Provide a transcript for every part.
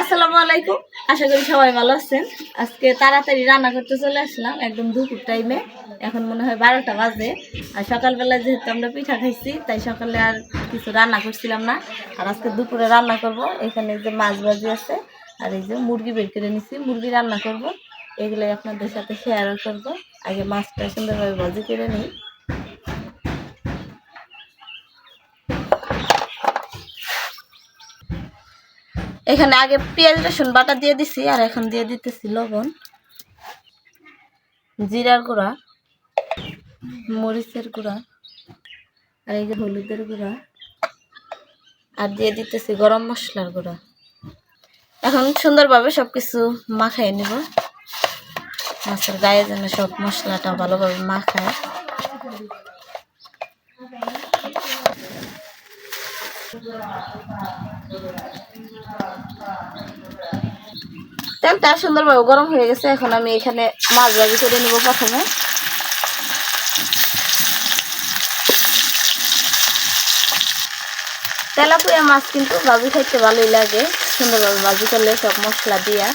আসসালামু আলাইকুম। আশা করি সবাই ভালো আছেন। আজকে তাড়াতাড়ি রান্না করতে চলে আসলাম, একদম দুপুর টাইমে এখন মনে হয় বারোটা বাজে। আর সকালবেলা যেহেতু আমরা পিঠা খাইছি, তাই সকালে আর কিছু রান্না করছিলাম না। আর আজকে দুপুরে রান্না করব। এখানে যে মাছ ভাজি আছে, আর এই যে মুরগি বের করে নিছি। মুরগি রান্না করব। এগুলোই আপনাদের সাথে শেয়ারও করব। আগে মাছটা সুন্দরভাবে ভাজি করে নিই। এখানে আগে পেঁয়াজ, রসুন বাটা দিয়ে দিছি, আর এখন দিয়ে দিতেছি লবণ, জিরার গুঁড়া, মরিচের গুঁড়া, আর এই যে হলুদের গুঁড়া, আর দিয়ে দিতেছি গরম মশলার গুঁড়া। এখন সুন্দরভাবে সব কিছু মাখাই নিব। মাছের গায়ে যেন সব মশলাটা ভালোভাবে মাখায়। তেলটা সুন্দরভাবে গরম হয়ে গেছে, এখন আমি এখানে মাছ ভাজি করে নেব প্রথমে। তেলাপুয়া মাছ কিন্তু ভাজি খাইতে ভালোই লাগে, সুন্দরভাবে ভাজি করলে সব মশলা দিয়া।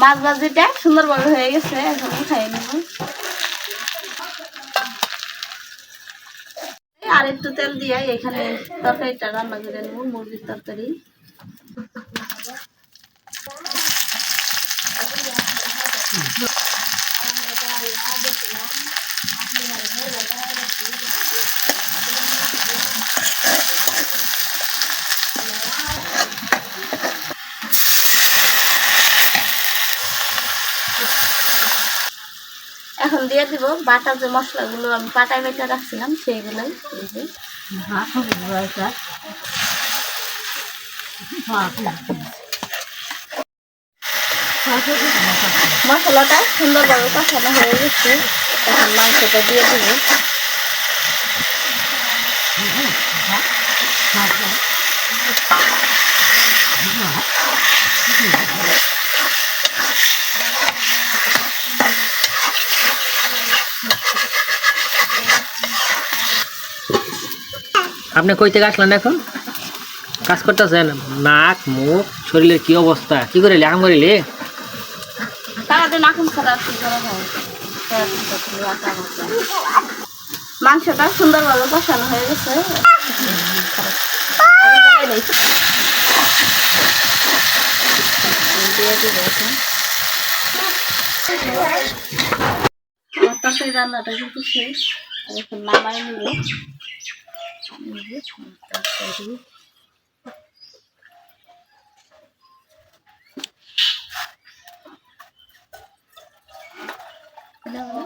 মাছ ভাজিটা সুন্দরভাবে হয়ে গেছে, এখন খাই নেব। আর একটু তেল দিয়ে এখানে তরকারিটা রান্না করে নেব, মুরগির তরকারি। এখন দিয়ে দিব। বাটা যে মশলাগুলো আমি পাটায় বেটে রাখছিলাম, সেইগুলোই যে মশলাটা সুন্দরভাবে কষানো হয়ে গেছে। এখন মাংসটা দিয়ে দিব। আপনি কই থেকে আসলেন এখন? কাজ করতেছেন? নাক, মুখ, শরীরের কি অবস্থা? কি করিলে? আম করিলে। মাংসটা সুন্দরভাবে কষানো হয়ে গেছে। নামাই নিব। এই যে তরকারি দাও।